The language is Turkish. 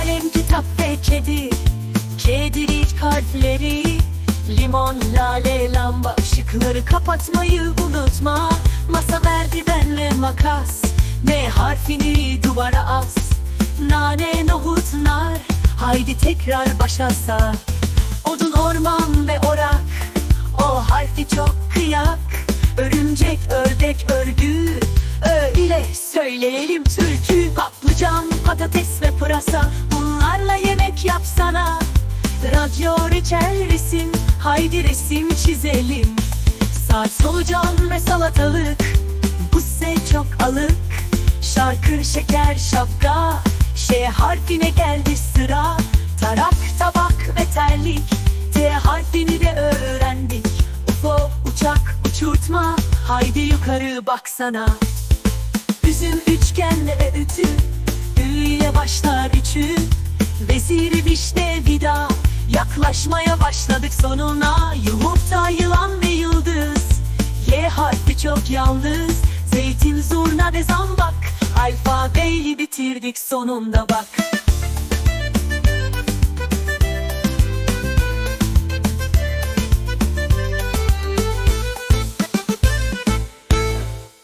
Kalem, kitap ve kedi. Kedilik kalpleri Limon, lale, lamba. Işıkları kapatmayı unutma. Masa merdivenle makas. Ne harfini duvara as. Nane, nohut, nar Haydi tekrar başa sar. Odun, orman ve orak. O harfi çok kıyak. Örümcek, ördek, örgü. Öyle söyleyelim türkü Patlıcan, patates ve pırasa Bunlarla yemek yapsana. Radyo reçel resim Haydi resim çizelim. Saç solucan ve salatalık Bu se çok alık. Şarkı şeker şapka Ş harfine geldi sıra. Tarak tabak ve terlik T harfini de öğrendik. UFO uçak uçurtma Haydi yukarı baksana. Üzüm üçgenle ve ütü Ü ile başlar üçü Yaklaşmaya başladık sonuna. Yumurta yılan ve yıldız. Y harfi çok yalnız. Zeytin zurna ve zambak. Alfabeyi bitirdik sonunda bak